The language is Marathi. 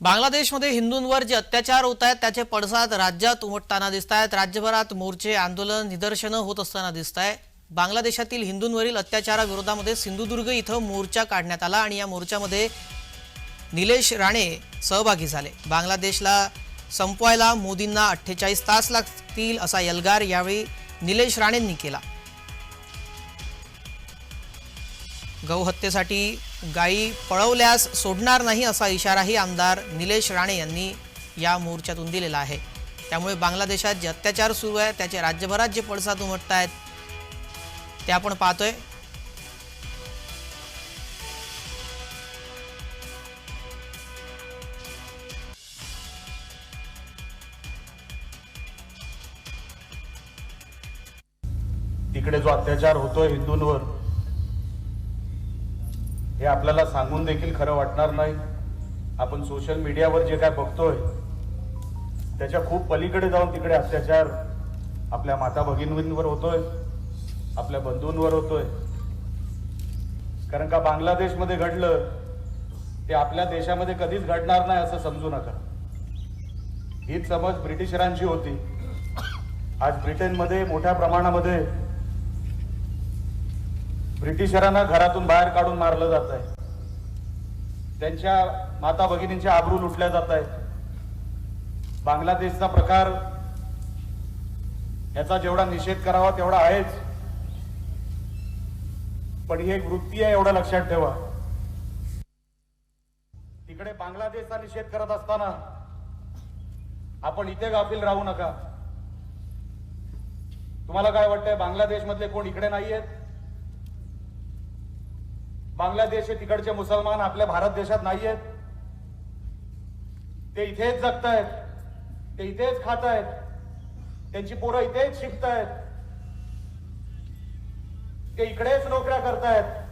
बांगलादेशमध्ये हिंदूंवर जे अत्याचार होत आहेत त्याचे पडसाद राज्यात उमटताना दिसत आहेत राज्यभरात मोर्चे आंदोलन निदर्शनं होत असताना दिसत आहे बांगलादेशातील हिंदूंवरील अत्याचाराविरोधामध्ये सिंधुदुर्ग इथं मोर्चा काढण्यात आला आणि या मोर्चामध्ये निलेश राणे सहभागी झाले. बांगलादेशला संपवायला मोदींना अठ्ठेचाळीस तास लागतील असा एल्गार यावेळी निलेश राणेंनी केला. गौहत्येसाठी गायी पळवल्यास सोडणार नाही असा इशाराही आमदार निलेश राणे यांनी या मोर्चातून दिलेला आहे. त्यामुळे बांगलादेशात जे अत्याचार सुरू आहे त्याचे राज्यभरात जे पडसाद उमटत आहेत ते आपण पाहतोय. तिकडे जो अत्याचार होतोय हिंदूंवर हे आपल्याला सांगून देखील खरं वाटणार नाही. आपण सोशल मीडियावर जे काय बघतोय त्याच्या खूप पलीकडे जाऊन तिकडे अत्याचार आपल्या माता भगिनींवर होतोय आपल्या बंधूंवर होतोय. कारण का बांगलादेशमध्ये घडलं ते आपल्या देशामध्ये कधीच घडणार नाही असं समजू नका. हीच समज ब्रिटिशरांची होती. आज ब्रिटनमध्ये मोठ्या प्रमाणामध्ये ब्रिटिशरांना घरातून बाहेर काढून मारलं जात आहे त्यांच्या माता भगिनींच्या आबरू लुटल्या जात आहेत बांगलादेशचा प्रकार याचा जेवढा निषेध करावा तेवढा आहेच. पण ही एक वृत्ती आहे एवढं लक्षात ठेवा. तिकडे बांगलादेशचा निषेध करत असताना आपण इथे गाफील राहू नका. तुम्हाला काय वाटतंय बांगलादेश मधले कोण इकडे नाही बांगलादेश हे तिकडचे मुसलमान आपल्या भारत देशात नाही आहेत ते इथेच जगत आहेत ते इथेच खात आहेत त्यांची पोरं इथेच शिकत आहेत ते इकडेच नोकऱ्या करतायत.